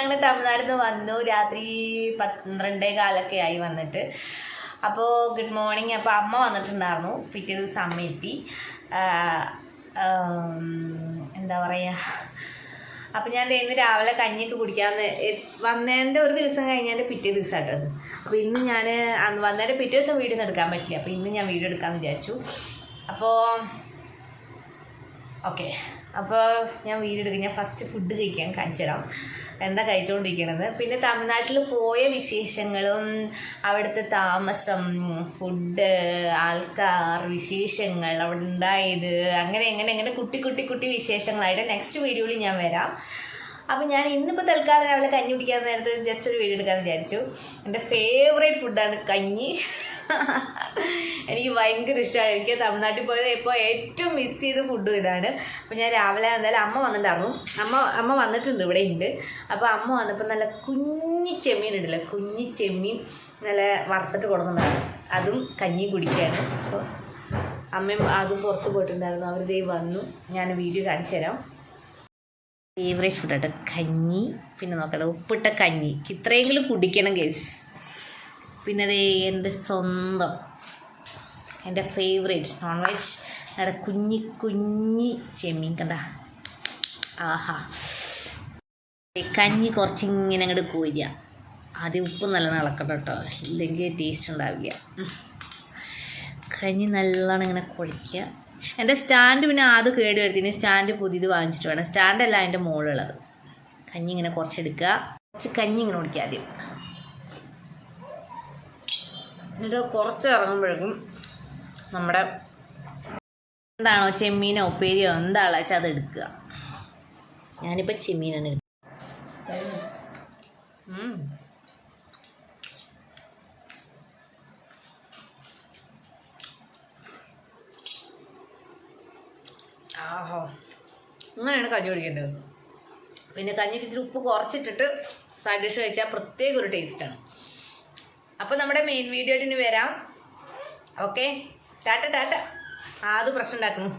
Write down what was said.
അങ്ങനെ തമിഴ്നാട്ടിൽ നിന്ന് വന്നു. രാത്രി പന്ത്രണ്ടേ കാലൊക്കെ ആയി വന്നിട്ട്. അപ്പോൾ ഗുഡ് മോർണിംഗ് അപ്പോൾ അമ്മ വന്നിട്ടുണ്ടായിരുന്നു. പിറ്റേ ദിവസം അമ്മ എത്തി. എന്താ പറയുക അപ്പം ഞാൻ ഇന്ന് രാവിലെ കഞ്ഞിയൊക്കെ കുടിക്കാമെന്ന് വന്നതിന്റെ ഒരു ദിവസം കഴിഞ്ഞതിന്റെ പിറ്റേ ദിവസമായിട്ടത് അപ്പോൾ ഇന്ന് ഞാൻ അന്ന് വന്നതിന്റെ പിറ്റേ ദിവസം വീഡിയോ എടുക്കാൻ പറ്റില്ല അപ്പോൾ ഇന്ന് ഞാൻ വീഡിയോ എടുക്കാമെന്ന് വിചാരിച്ചു. അപ്പോൾ ഓക്കെ. അപ്പോൾ ഞാൻ വീഡിയോ എടുക്കും. ഞാൻ ഫസ്റ്റ് ഫുഡ് കഴിക്കാൻ കാണിച്ചു തരാം. എന്താ കഴിച്ചുകൊണ്ടിരിക്കണത് പിന്നെ തമിഴ്നാട്ടിൽ പോയ വിശേഷങ്ങളും അവിടുത്തെ താമസം ഫുഡ് ആൾക്കാർ വിശേഷങ്ങൾ അവിടെ ഉണ്ടായത് അങ്ങനെ എങ്ങനെ എങ്ങനെ കുട്ടി കുട്ടി കുട്ടി വിശേഷങ്ങളായിട്ട് നെക്സ്റ്റ് വീഡിയോയിൽ ഞാൻ വരാം. അപ്പം ഞാൻ ഇന്നിപ്പോൾ തൽക്കാലം രാവിലെ കഞ്ഞി കുടിക്കാൻ നേരത്തെ ജസ്റ്റ് ഒരു വീഡിയോ എടുക്കാമെന്ന് വിചാരിച്ചു. എന്റെ ഫേവറേറ്റ് ഫുഡാണ് കഞ്ഞി. എനിക്ക് ഭയങ്കര ഇഷ്ടമാണ് എനിക്ക് തമിഴ്നാട്ടിൽ പോയത് ഇപ്പോൾ ഏറ്റവും മിസ് ചെയ്ത ഫുഡും ഇതാണ്. അപ്പോൾ ഞാൻ രാവിലെ എന്തായാലും അമ്മ വന്നിട്ടുണ്ടായിരുന്നു. അമ്മ അമ്മ വന്നിട്ടുണ്ട് ഇവിടെ ഉണ്ട്. അപ്പോൾ അമ്മ വന്നപ്പോൾ നല്ല കുഞ്ഞി ചെമ്മീൻ ഉണ്ടല്ലോ. കുഞ്ഞി ചെമ്മീൻ നല്ല വറുത്തിട്ട് കൊടുക്കുന്നുണ്ടായിരുന്നു അതും കഞ്ഞി കുടിക്കുകയാണ്. അപ്പോൾ അമ്മയും അതും പുറത്ത് പോയിട്ടുണ്ടായിരുന്നു. അവർ ദേ വന്നു. ഞാൻ വീഡിയോ കാണിച്ചു തരാം. ഫേവറേറ്റ് ഫുഡായിട്ട് കഞ്ഞി. പിന്നെ നോക്കട്ടെ ഉപ്പിട്ട കഞ്ഞി. ഇത്രയെങ്കിലും കുടിക്കണം കേസ് പിന്നെ അതേ എന്റെ സ്വന്തം എന്റെ ഫേവറേറ്റ് നോൺ വെജ് നമ്മുടെ കുഞ്ഞി കുഞ്ഞി ചെമ്മീൻ കണ്ട. ആഹാ. കഞ്ഞി കുറച്ച് ഇങ്ങനെ അങ്ങോട്ട് കോരുക ആദ്യം ഉപ്പ് നല്ലോണം ഇളക്കണം കേട്ടോ. ഇല്ലെങ്കിൽ ടേസ്റ്റ് ഉണ്ടാവില്ല. കഞ്ഞി നല്ലോണം ഇങ്ങനെ കുഴയ്ക്കുക എന്റെ സ്റ്റാൻഡ് പിന്നെ ആദ്യം കേട് വരുത്തിന് സ്റ്റാൻഡ് പുതിയത് വാങ്ങിച്ചിട്ട് വേണം. സ്റ്റാൻഡല്ല അതിന്റെ മുകളിലുള്ളത്. കഞ്ഞി ഇങ്ങനെ കുറച്ചെടുക്കുക. കുറച്ച് കഞ്ഞി ഇങ്ങനെ കുടിക്കുക ആദ്യം. എന്നിട്ട് കുറച്ച് ഇറങ്ങുമ്പോഴേക്കും നമ്മുടെ എന്താണോ ചെമ്മീനോ ഉപ്പേരിയോ എന്താണോ വെച്ചാൽ അത് എടുക്കുക. ഞാനിപ്പോൾ ചെമ്മീനാണ് എടുക്കുക. ആഹോ. അങ്ങനെയാണ് കഞ്ഞി കുടിക്കേണ്ടത്. പിന്നെ കഞ്ഞി ഇച്ചിരി ഉപ്പ് കുറച്ചിട്ടിട്ട് സൈഡ് ഡിഷ് കഴിച്ചാൽ പ്രത്യേക ഒരു ടേസ്റ്റാണ് അപ്പോൾ നമ്മുടെ മെയിൻ വീഡിയോ ഇനി വരാം. Okay tata tata. ആ അത് പ്രശ്നം ഉണ്ടാക്കുന്നു.